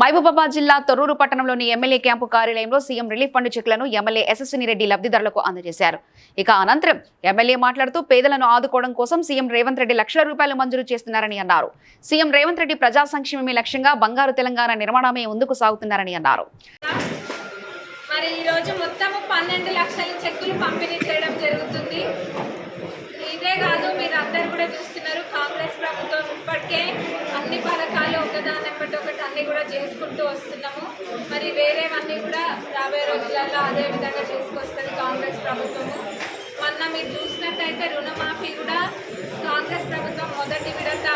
మహబూబాబాద్ జిల్లా తొర్రూరు పట్టణంలోని MLA camp కార్యాలయంలో సీఎం రిలీఫ్ ఫండ్ చెక్లను ఎమ్మెల్యే ఎస్ఎస్విని రెడ్డి లబ్ధిదారులకు అందజేశారు. ఇక అనంతరం ఎమ్మెల్యే మాట్లాడుతూ పేదలను ఆదుకోవడం కోసం సీఎం రేవంత్ రెడ్డి లక్షల రూపాయలు మంజూరు చేస్తున్నారని అన్నారు. సీఎం రేవంత్ రెడ్డి ప్రజా సంక్షేమమే లక్ష్యంగా బంగారు తెలంగాణ నిర్మాణమే ముందుకు సాగుతున్నారని అన్నారు. మరి ఈరోజు పన్నెండు లక్షల చెక్కులు పంపిణీ చేయడం జరుగుతుంది. ఇదే కాదు మీరు అందరు కూడా చూస్తున్నారు కాంగ్రెస్ ప్రభుత్వం ఇప్పటికే అన్ని పథకాలు ఒకదాని ఒకటి అన్ని కూడా చేసుకుంటూ వస్తున్నాము. మరి వేరేవన్నీ కూడా రాబోయే రోజులలో అదే విధంగా చేసుకొస్తుంది కాంగ్రెస్ ప్రభుత్వము. మొన్న మీరు చూసినట్టయితే రుణమాఫీ కూడా కాంగ్రెస్ ప్రభుత్వం మొదటి విడత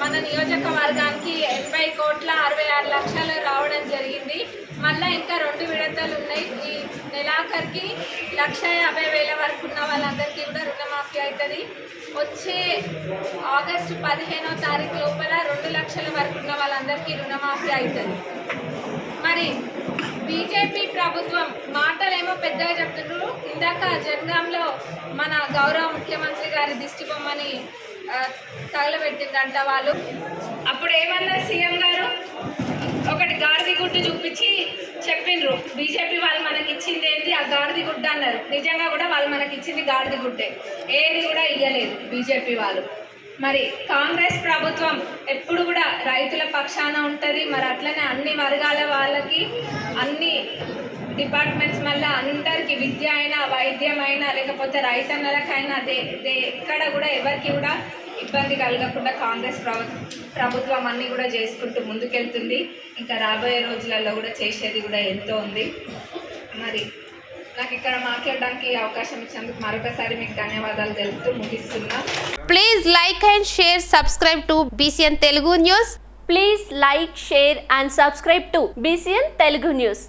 మన నియోజకవర్గానికి ఎనభై కోట్ల అరవై ఆరు లక్షలు రావడం జరిగింది. మళ్ళీ ఇంకా రెండు విడతలు ఉన్నాయి. ఈ నెలాఖరికి లక్ష యాభై వేల వరకు ఉన్న వాళ్ళందరికీ కూడా రుణమాఫీ అవుతుంది. వచ్చే ఆగస్టు పదిహేనో తారీఖు లోపల రెండు లక్షల వరకు ఉన్న వాళ్ళందరికీ రుణమాఫీ అవుతుంది. మరి బీజేపీ ప్రభుత్వం మాటలేమో పెద్దగా చెప్తున్నారు ఇందాక జనగాంలో మన గౌరవ ముఖ్యమంత్రి గారి దిష్టి బొమ్మని తగలబెట్టిందంట వాళ్ళు. అప్పుడు ఏమన్నారు సీఎం గారు? ఒకటి గాడిది గుడ్డు చూపించి చెప్పిండ్రు బీజేపీ వాళ్ళు మనకి ఇచ్చింది ఏంటి ఆ గాడిది గుడ్డ అన్నారు. నిజంగా కూడా వాళ్ళు మనకి ఇచ్చింది గాడిది గుడ్డే. ఏది కూడా ఇయ్యలేదు బీజేపీ వాళ్ళు. మరి కాంగ్రెస్ ప్రభుత్వం ఎప్పుడు కూడా రైతుల పక్షాన ఉంటుంది. మరి అట్లనే అన్ని వర్గాల వాళ్ళకి అన్ని డిపార్ట్మెంట్స్ మళ్ళీ అందరికీ విద్య అయినా వైద్యం అయినా లేకపోతే రైతన్నలకైనా అదే దే ఎక్కడ కూడా ఎవరికి కూడా ఇబ్బంది కలగకుండా కాంగ్రెస్ ప్రభుత్వం అన్నీ కూడా చేసుకుంటూ ముందుకెళ్తుంది. ఇంకా రాబోయే రోజులలో కూడా చేసేది కూడా ఎంతో ఉంది. మరి నాకు ఇక్కడ మాట్లాడడానికి అవకాశం ఇచ్చినందుకు మరొకసారి మీకు ధన్యవాదాలు తెలుపుతూ ముగిస్తున్నా Please like and share, subscribe to BCN Telugu News. Please like, share and subscribe to BCN Telugu News.